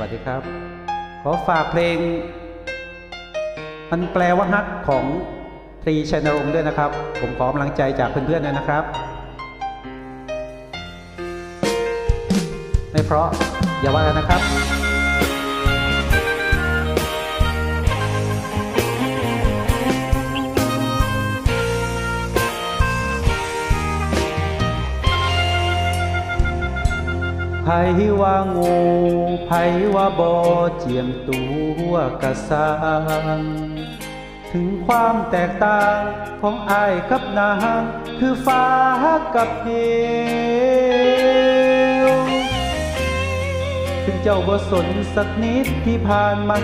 วัสดีครับ ขอฝากเพลง มันแปลว่าฮักของตรีชัยนรงค์ด้วยนะครับ ผมขอกำลังใจจากเพื่อนๆด้วยนะครับ ไม่เพราะอย่าว่ากันนะครับ ไผว่างูไผว่าบอเจียมตัวกระสังถึงความแตกต่างของอายกับนาง คือฟ้ากับเหวถึงเจ้าบ่สนสักนิดที่ผ่านมา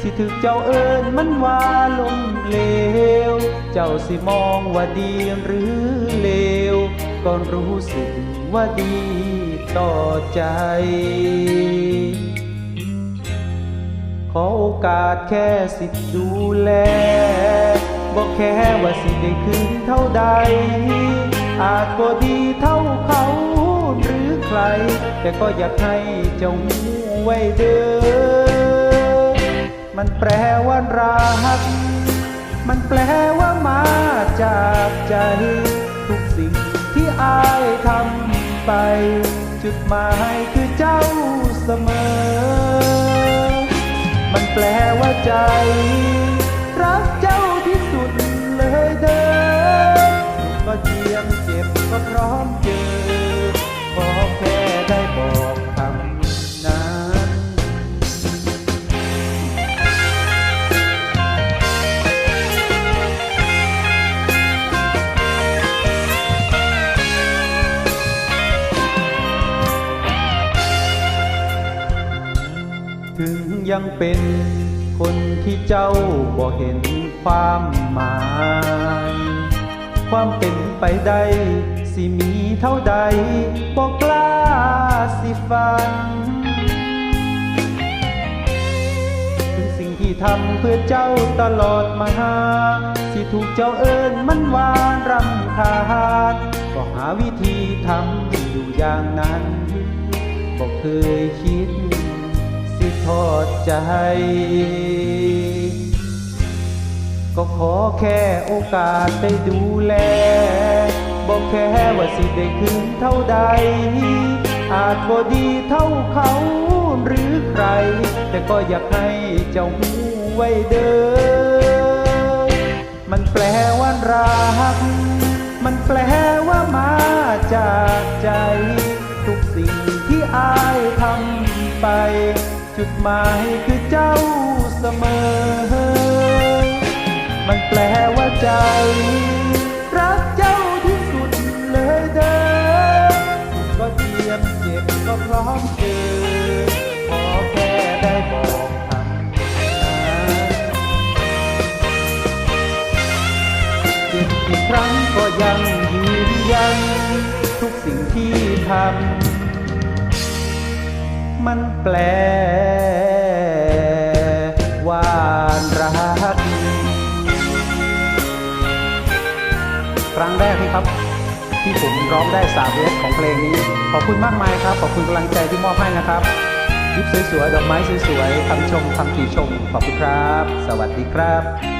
สิถึกเจ้าเอิญมันว่าลมเลว เจ้าสิมองว่าดีหรือเลวก็รู้สึก ว่าดีต่อใจ ขอโอกาสแค่สิทธิ์ดูแล บอกแค่ว่าสิได้คืนเท่าใด อาจบ่ดีเท่าเขาหรือใคร แต่ก็อยากให้เจ้าหูไว้เด้อ มันแปลว่ารัก มันแปลว่ามาจากใจ ทุกสิ่งที่อายทำ ไป จุดหมายคือเจ้าเสมอ มันแปลว่าใจ รักเจ้าที่สุดเลยเด้อก็เจียมเจ็บก็พร้อมเจ ยังเป็นคนที่เจ้าบ่เห็นความหมาย ความเป็นไปได้สิมีเท่าใดบอกกล้าสิฟังถึงสิ่งที่ทำเพื่อเจ้าตลอดมาสิถูกเจ้าเอิญมันวานรำคาญก็หาวิธีทำอยู่อย่างนั้นบอกเคยคิด ทอดใจ ก็ขอแค่โอกาสได้ดูแล บอกแค่ว่าสิได้คืนเท่าใด อาจบ่ดีเท่าเขาหรือใคร แต่ก็อยากให้เจ้าหูไว้เด้อ มันแปลว่ารัก มันแปลว่ามาจากใจ ทุกสิ่งที่อายทำไป จุดหมายคือเจ้าเสมอ มันแปลว่าใจ รักเจ้าที่สุดเลยเด้อก็เจียมเจ็บก็พร้อมเจอขอแค่ได้บอกคำเจ็บกี่ครั้งก็ยังยืนยัน ทุกสิ่งที่ทำ มันแปลว่ารักครั้งแรกนี่ครับ ที่ผมร้องได้สามเวสของเพลงนี้ ขอบคุณมากมายครับ ขอบคุณกำลังใจที่มอบให้นะครับคลิปสวยๆ ดอกไม้สวยๆคำชมคำติชม ขอบคุณครับ สวัสดีครับ